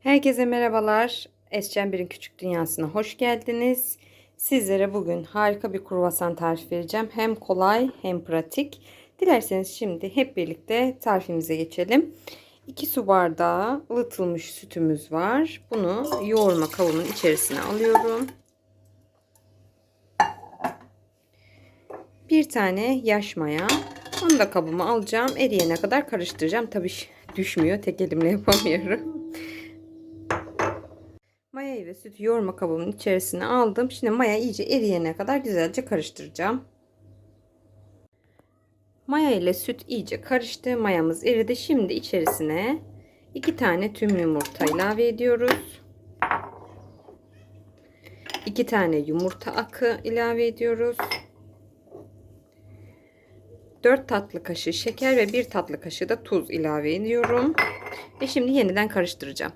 Herkese merhabalar. Escen Bir'in Küçük Dünyası'na hoş geldiniz. Sizlere bugün harika bir kruvasan tarifi vereceğim. Hem kolay hem pratik. Dilerseniz şimdi hep birlikte tarifimize geçelim. 2 su bardağı ılıtılmış sütümüz var. Bunu yoğurma kabımın içerisine alıyorum. Bir tane yaş maya. Onu da kabıma alacağım. Eriyene kadar karıştıracağım. Tabii düşmüyor. Tek elimle yapamıyorum. Mayayı ve sütü yoğurma kabımın içerisine aldım. Şimdi maya iyice eriyene kadar güzelce karıştıracağım. Maya ile süt iyice karıştı. Mayamız eridi. Şimdi içerisine 2 tane tüm yumurta ilave ediyoruz. 2 tane yumurta akı ilave ediyoruz. 4 tatlı kaşığı şeker ve 1 tatlı kaşığı da tuz ilave ediyorum. Ve şimdi yeniden karıştıracağım.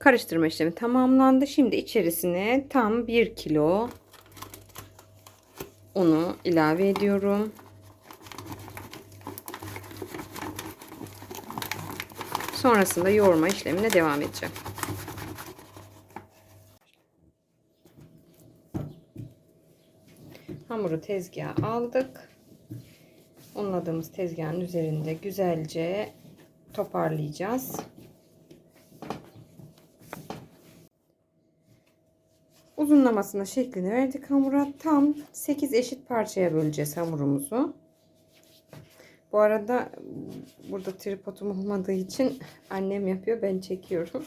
Karıştırma işlemi tamamlandı. Şimdi içerisine tam 1 kilo unu ilave ediyorum. Sonrasında yoğurma işlemine devam edeceğim. Hamuru tezgaha aldık. Unladığımız tezgahın üzerinde güzelce toparlayacağız. Uzunlamasına şeklini verdik hamura. Tam 8 eşit parçaya böleceğiz hamurumuzu. Bu arada burada tripodum olmadığı için annem yapıyor. Ben çekiyorum.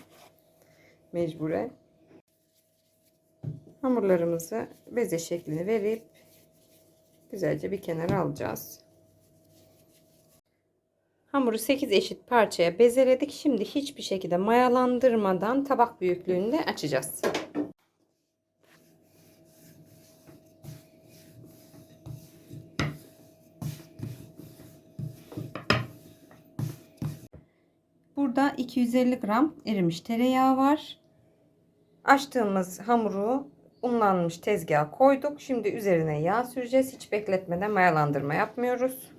Mecburen. Hamurlarımızı beze şeklini verip güzelce bir kenara alacağız. Hamuru 8 eşit parçaya bezeledik. Şimdi hiçbir şekilde mayalandırmadan tabak büyüklüğünde açacağız. Burada 250 gram erimiş tereyağı var. Açtığımız hamuru unlanmış tezgaha koyduk. Şimdi üzerine yağ süreceğiz. Hiç bekletmeden mayalandırma yapmıyoruz.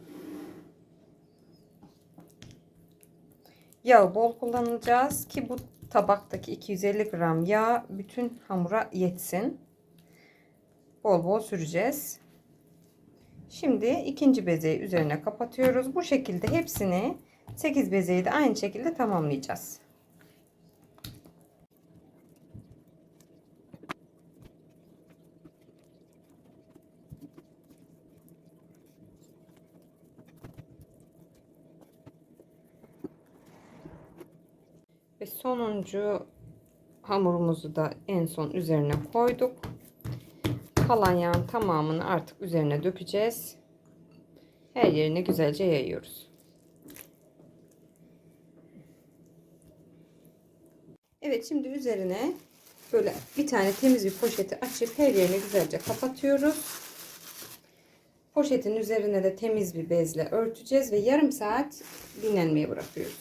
Yağı bol kullanacağız ki bu tabaktaki 250 gram yağ bütün hamura yetsin. Bol bol süreceğiz. Şimdi ikinci bezeyi üzerine kapatıyoruz. Bu şekilde hepsini 8 bezeyi de aynı şekilde tamamlayacağız. Ve sonuncu hamurumuzu da en son üzerine koyduk. Kalan yağın tamamını artık üzerine dökeceğiz. Her yerine güzelce yayıyoruz. Evet şimdi üzerine böyle bir tane temiz bir poşeti açıp her yerini güzelce kapatıyoruz. Poşetin üzerine de temiz bir bezle örteceğiz ve yarım saat dinlenmeye bırakıyoruz.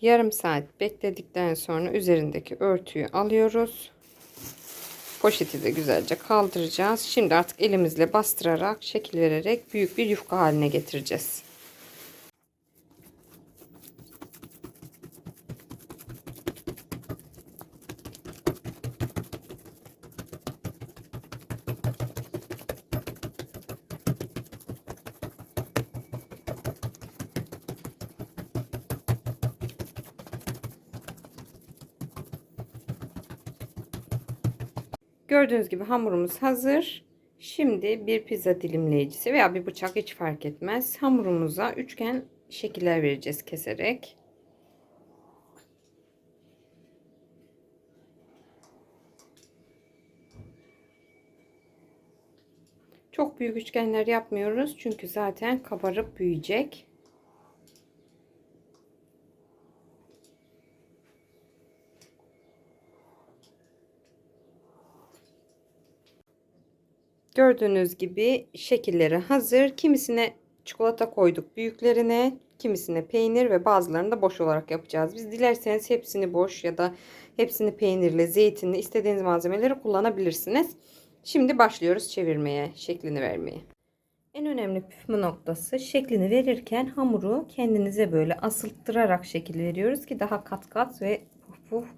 Yarım saat bekledikten sonra üzerindeki örtüyü alıyoruz. Poşeti de güzelce kaldıracağız. Şimdi artık elimizle bastırarak şekil vererek büyük bir yufka haline getireceğiz. Gördüğünüz gibi hamurumuz hazır. Şimdi bir pizza dilimleyicisi veya bir bıçak hiç fark etmez. Hamurumuza üçgen şekiller vereceğiz keserek. Çok büyük üçgenler yapmıyoruz. Çünkü zaten kabarıp büyüyecek. Gördüğünüz gibi şekilleri hazır. Kimisine çikolata koyduk büyüklerine. Kimisine peynir ve bazılarını da boş olarak yapacağız. Biz dilerseniz hepsini boş ya da hepsini peynirli, zeytinli istediğiniz malzemeleri kullanabilirsiniz. Şimdi başlıyoruz çevirmeye, şeklini vermeye. En önemli püf noktası şeklini verirken hamuru kendinize böyle asılttırarak şekil veriyoruz ki daha kat kat ve puf puf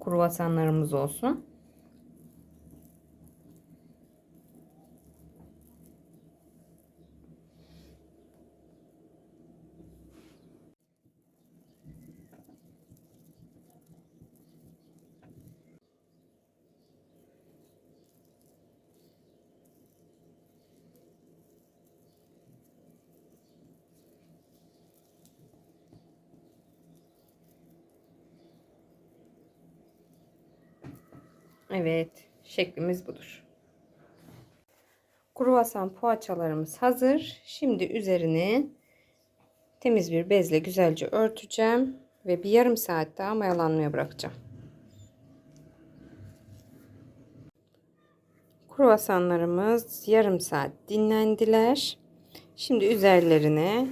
kruvasanlarımız olsun. Evet, şeklimiz budur. Kruvasan poğaçalarımız hazır. Şimdi üzerini temiz bir bezle güzelce örteceğim ve bir yarım saat daha mayalanmaya bırakacağım. Kruvasanlarımız yarım saat dinlendiler. Şimdi üzerlerine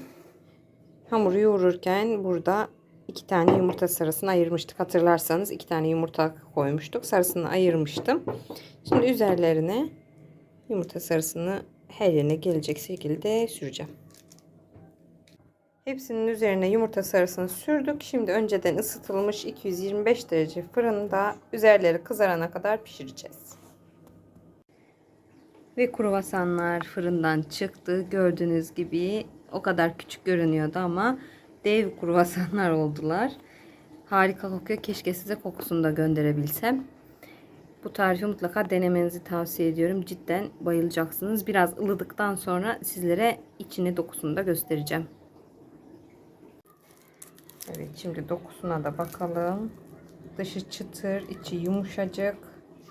hamuru yoğururken burada iki tane yumurta sarısını ayırmıştık. Hatırlarsanız iki tane yumurta koymuştuk. Sarısını ayırmıştım. Şimdi üzerlerine yumurta sarısını her yerine gelecek şekilde süreceğim. Hepsinin üzerine yumurta sarısını sürdük. Şimdi önceden ısıtılmış 225 derece fırında üzerleri kızarana kadar pişireceğiz. Ve kruvasanlar fırından çıktı. Gördüğünüz gibi o kadar küçük görünüyordu ama dev kruvasanlar oldular. Harika kokuyor. Keşke size kokusunu da gönderebilsem. Bu tarifi mutlaka denemenizi tavsiye ediyorum. Cidden bayılacaksınız. Biraz ılıdıktan sonra sizlere içini dokusunu da göstereceğim. Evet şimdi dokusuna da bakalım. Dışı çıtır, içi yumuşacık.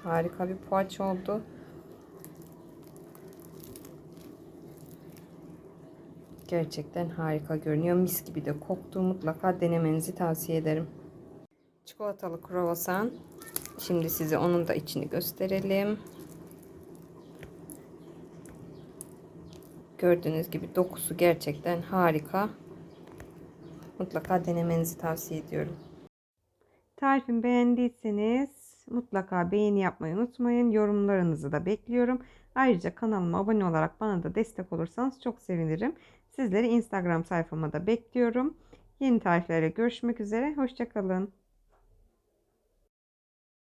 Harika bir poğaça oldu. Gerçekten harika görünüyor. Mis gibi de koktu. Mutlaka denemenizi tavsiye ederim. Çikolatalı kruvasan. Şimdi size onun da içini gösterelim. Gördüğünüz gibi dokusu gerçekten harika. Mutlaka denemenizi tavsiye ediyorum. Tarifimi beğendiyseniz mutlaka beğeni yapmayı unutmayın. Yorumlarınızı da bekliyorum. Ayrıca kanalıma abone olarak bana da destek olursanız çok sevinirim. Sizleri Instagram sayfama da bekliyorum. Yeni tariflere görüşmek üzere. Hoşçakalın.